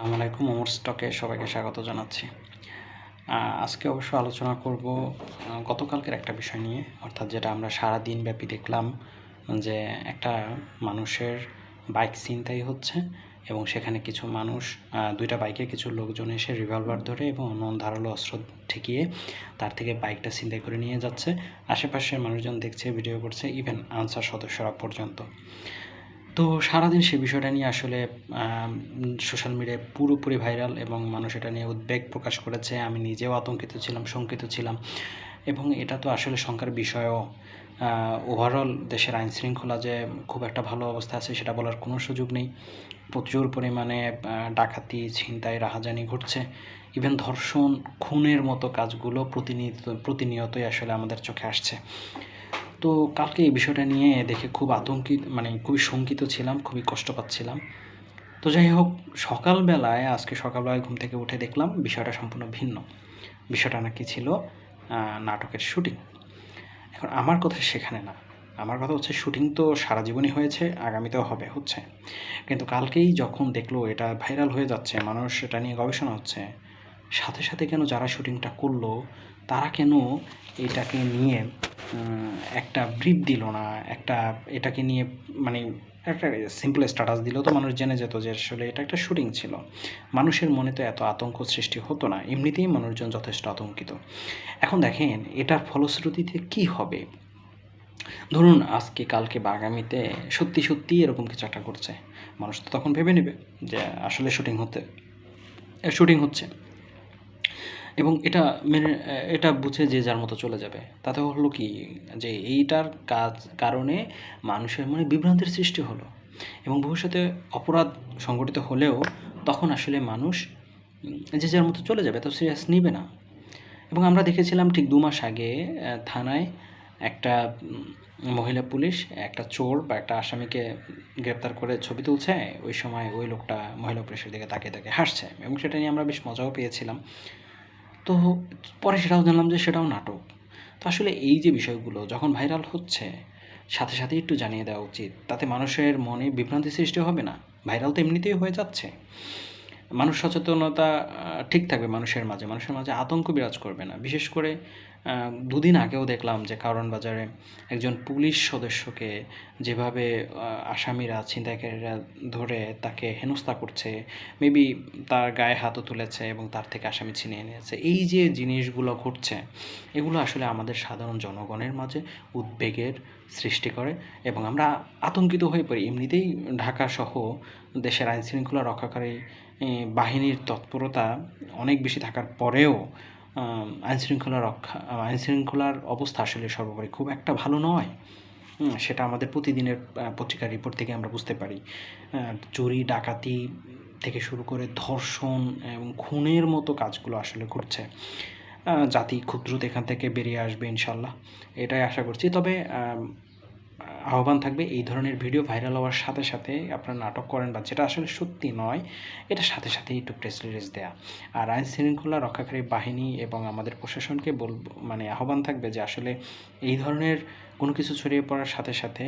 আসসালামু আলাইকুম, ওমর স্টকে সবাইকে স্বাগত জানাচ্ছি। আজকে অবশ্য আলোচনা করব গতকালকের একটা বিষয় নিয়ে, অর্থাৎ যেটা আমরা সারা দিন ব্যাপী দেখলাম যে একটা মানুষের বাইক ছিনতাই হচ্ছে এবং সেখানে কিছু মানুষ দুইটা বাইকে কিছু লোকজন এসে রিভলভার ধরে এবং অন্য ধারালো অস্ত্র ঠেকিয়ে তার থেকে বাইকটা ছিনতাই করে নিয়ে যাচ্ছে। আশেপাশের মানুষজন দেখছে ভিডিও করছে ইভেন আনসার সদস্যরা পর্যন্ত। তো সারাদিন সে বিষয়টা নিয়ে আসলে সোশ্যাল মিডিয়ায় পুরোপুরি ভাইরাল এবং মানুষ এটা নিয়ে উদ্বেগ প্রকাশ করেছে। আমি নিজেও আতঙ্কিত ছিলাম, শঙ্কিত ছিলাম। এবং এটা তো আসলে শঙ্কার বিষয়ও। ওভারঅল দেশের আইন শৃঙ্খলা যে খুব একটা ভালো অবস্থা আছে সেটা বলার কোনো সুযোগ নেই। প্রচুর পরিমাণে ডাকাতি, ছিনতাই, রাহাজানি ঘটছে। ইভেন ধর্ষণ, খুনের মতো কাজগুলো প্রতিনিয়ত, প্রতিনিয়তই আসলে আমাদের চোখে আসছে। তো কালকে এই বিষয়টা নিয়ে দেখে খুব আতঙ্কিত মানে খুবই শঙ্কিত ছিলাম, খুবই কষ্ট পাচ্ছিলাম। তো যাই হোক, সকালবেলায়, আজকে সকালবেলায় ঘুম থেকে উঠে দেখলাম বিষয়টা সম্পূর্ণ ভিন্ন। বিষয়টা নাকি ছিল নাটকের শুটিং। এখন আমার কথা সেখানে না। আমার কথা হচ্ছে শুটিং তো সারা জীবনই হয়েছে, আগামীতেও হবে, হচ্ছে। কিন্তু কালকেই যখন দেখল এটা ভাইরাল হয়ে যাচ্ছে, মানুষ এটা নিয়ে গবেষণা হচ্ছে, সাথে সাথে কেন যারা শুটিংটা করল, তারা কেন এটাকে নিয়ে একটা ব্রিফ দিল না, একটা এটাকে নিয়ে মানে একটা সিম্পল স্ট্যাটাস দিল তো মানুষ জেনে যেত যে আসলে এটা একটা শুটিং ছিল। মানুষের মনে তো এত আতঙ্ক সৃষ্টি হতো না, এমনিতেই মানুষজন যথেষ্ট আতঙ্কিত। এখন দেখেন, এটার ফলশ্রুতিতে কি হবে? ধরুন আজকে, কালকে বা আগামীতে সত্যি সত্যি এরকম কিছু একটা করছে মানুষ তো তখন ভেবে নেবে যে আসলে শুটিং হতে শুটিং হচ্ছে। এবং এটা মেনে, এটা বুঝে যে যার মতো চলে যাবে। তাতে হলো কি যে এইটার কাজ, কারণে মানুষের মনে বিভ্রান্তির সৃষ্টি হলো। এবং ভবিষ্যতে অপরাধ সংগঠিত হলেও তখন আসলে মানুষ যে যার মতো চলে যাবে তো সিরিয়াস নিবে না। এবং আমরা দেখেছিলাম ঠিক দু মাস আগে থানায় একটা মহিলা পুলিশ, একটা চোর বা একটা আসামিকে গ্রেপ্তার করে ছবি তুলছে। ওই সময় ওই লোকটা মহিলা পুলিশের দিকে তাকিয়ে তাকিয়ে হাসছে এবং সেটা নিয়ে আমরা বেশ মজাও পেয়েছিলাম। তো পরে সেটাও জানলাম যে সেটাও নাটক। তো আসলে এই যে বিষয়গুলো যখন ভাইরাল হচ্ছে, সাথে সাথে একটু জানিয়ে দেওয়া উচিত। তাতে মানুষের মনে বিভ্রান্তি সৃষ্টি হবে না। ভাইরাল তো এমনিতেই হয়ে যাচ্ছে। মানুষ সচেতনতা ঠিক থাকবে মানুষের মাঝে। মানুষের মাঝে আতঙ্ক বিরাজ করবে না। বিশেষ করে দুদিন আগেও দেখলাম যে কারণ বাজারে একজন পুলিশ সদস্যকে যেভাবে আসামিরা, ছিনতাইকারীরা ধরে তাকে হেনস্থা করছে, মেবি তার গায়ে হাতও তুলেছে এবং তার থেকে আসামি ছিনিয়ে নিয়েছে। এই যে জিনিসগুলো ঘটছে, এগুলো আসলে আমাদের সাধারণ জনগণের মাঝে উদ্বেগের সৃষ্টি করে এবং আমরা আতঙ্কিত হয়ে পড়ি। এমনিতেই ঢাকা সহ দেশের আইন শৃঙ্খলা রক্ষাকারী বাহিনীর তৎপরতা অনেক বেশি থাকার পরেও আইন শৃঙ্খলা রক্ষা আইন শৃঙ্খলার অবস্থা আসলে সর্বোপরি খুব একটা ভালো নয়। সেটা আমাদের প্রতিদিনের পত্রিকার রিপোর্ট থেকে আমরা বুঝতে পারি। চুরি, ডাকাতি থেকে শুরু করে ধর্ষণ এবং খুনের মতো কাজগুলো আসলে ঘটছে। জাতি খুব দ্রুত এখান থেকে বেরিয়ে আসবে ইনশাল্লাহ। এটাই আশা করছি। তবে আহ্বান থাকবে এই ধরনের ভিডিও ভাইরাল হওয়ার সাথে সাথে আপনারা নাটক করেন বা যেটা আসলে সত্যি নয় এটা সাথে সাথে একটু প্রেস রিলিজ দেয়া। আর আইন শৃঙ্খলা রক্ষাকারী বাহিনী এবং আমাদের প্রশাসনকে বল মানে আহ্বান থাকবে যে আসলে এই ধরনের কোনো কিছু ছড়িয়ে পড়ার সাথে সাথে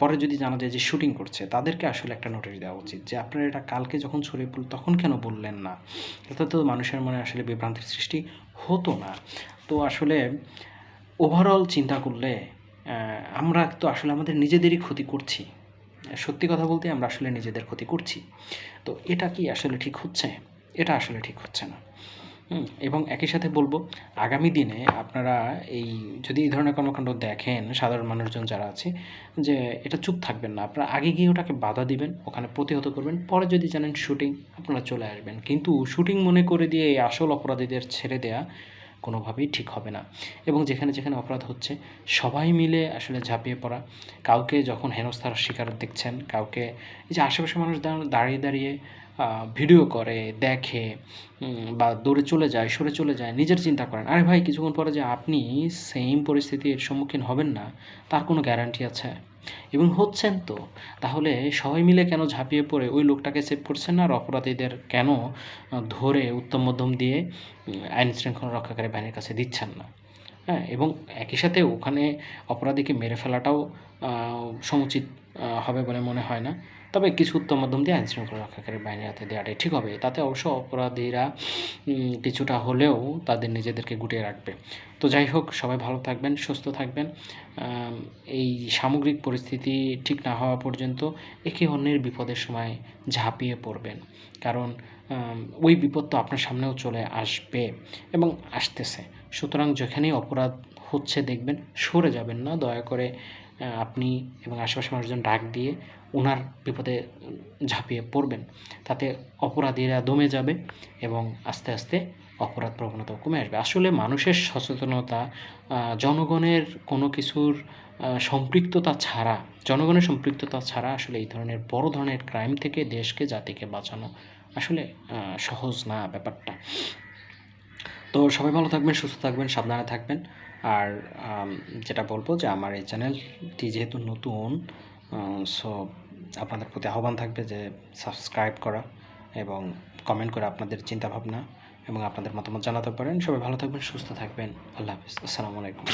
পরে যদি জানা যায় যে শুটিং করছে, তাদেরকে আসলে একটা নোটিশ দেওয়া উচিত যে আপনারা এটা কালকে যখন ছড়িয়ে পড়ল তখন কেন বললেন না? এতে তো মানুষের মনে আসলে বিভ্রান্তির সৃষ্টি হতো না। তো আসলে ওভারঅল চিন্তা করলে আমরা তো আসলে আমাদের নিজেদেরই ক্ষতি করছি। সত্যি কথা বলতে আমরা আসলে নিজেদের ক্ষতি করছি। তো এটা কি আসলে ঠিক হচ্ছে? এটা আসলে ঠিক হচ্ছে না। এবং একই সাথে বলব, আগামী দিনে আপনারা এই যদি এই ধরনের কর্মকাণ্ড দেখেন, সাধারণ মানুষজন যারা আছে, যে এটা চুপ থাকবেন না। আপনারা আগে গিয়ে ওটাকে বাধা দিবেন, ওখানে প্রতিহত করবেন, পরে যদি জানেন শুটিং আপনারা চলে আসবেন। কিন্তু শুটিং মনে করে দিয়ে এই আসল অপরাধীদের ছেড়ে দেয়া কোনোভাবেই ঠিক হবে না। এবং যেখানে যেখানে অপরাধ হচ্ছে, সবাই মিলে আসলে ঝাঁপিয়ে পড়া। কাউকে যখন হেনস্থার শিকার দেখছেন, কাউকে এই যে আশেপাশে মানুষ দাঁড়িয়ে দাঁড়িয়ে ভিডিও করে, দেখে বা দৌড়ে চলে যায়, সরে চলে যায়, নিজের চিন্তা করেন, আরে ভাই, কিছুক্ষণ পরে যে আপনি সেম পরিস্থিতির সম্মুখীন হবেন না, তার কোনো গ্যারান্টি আছে? এবং হচ্ছেন তো। তাহলে সবাই মিলে কেন ঝাঁপিয়ে পড়ে? ওই লোকটাকে সেভ করছেন না? আর অপরাধীদের কেন ধরে উত্তম মধ্যম দিয়ে আইন শৃঙ্খলা রক্ষাকারী বাহিনীর কাছে দিচ্ছেন না? হ্যাঁ এবং একই সাথে ওখানে অপরাধীকে মেরে ফেলাটাও সমুচিত হবে বলে মনে হয় না। তবে কিছু উত্তম মাধ্যম দিয়ে আইন শৃঙ্খলা রক্ষাকারী বাহিনীর হাতে দেওয়াটাই ঠিক হবে। তাতে অবশ্য অপরাধীরা কিছুটা হলেও তাদের নিজেদেরকে গুটিয়ে রাখবে। তো যাই হোক, সবাই ভালো থাকবেন, সুস্থ থাকবেন। এই সামগ্রিক পরিস্থিতি ঠিক না হওয়া পর্যন্ত একে অন্যের বিপদের সময় ঝাঁপিয়ে পড়বেন। কারণ ওই বিপদ তো আপনার সামনেও চলে আসবে এবং আসতেছে। সুতরাং যেখানেই অপরাধ হচ্ছে দেখবেন, সরে যাবেন না। দয়া করে আপনি এবং আশেপাশের মানুষজন ডাক দিয়ে ওনার বিপদে ঝাঁপিয়ে পড়বেন। তাতে অপরাধীরা দমে যাবে এবং আস্তে আস্তে অপরাধ প্রবণতাও কমে আসবে। আসলে মানুষের সচেতনতা জনগণের কোনো কিছুর সম্পৃক্ততা ছাড়া, জনগণের সম্পৃক্ততা ছাড়া আসলে এই ধরনের বড় ধরনের ক্রাইম থেকে দেশকে, জাতিকে বাঁচানো আসলে সহজ না ব্যাপারটা। তো সবাই ভালো থাকবেন, সুস্থ থাকবেন, সাবধানে থাকবেন। আর যেটা বলব যে আমার এই চ্যানেলটি যেহেতু নতুন সো আপনাদের প্রতি আহ্বান থাকবে যে সাবস্ক্রাইব করা এবং কমেন্ট করে আপনাদের চিন্তাভাবনা এবং আপনাদের মতামত জানাতে পারেন। সবাই ভালো থাকবেন, সুস্থ থাকবেন। আল্লাহ হাফিজ। আসসালামু আলাইকুম।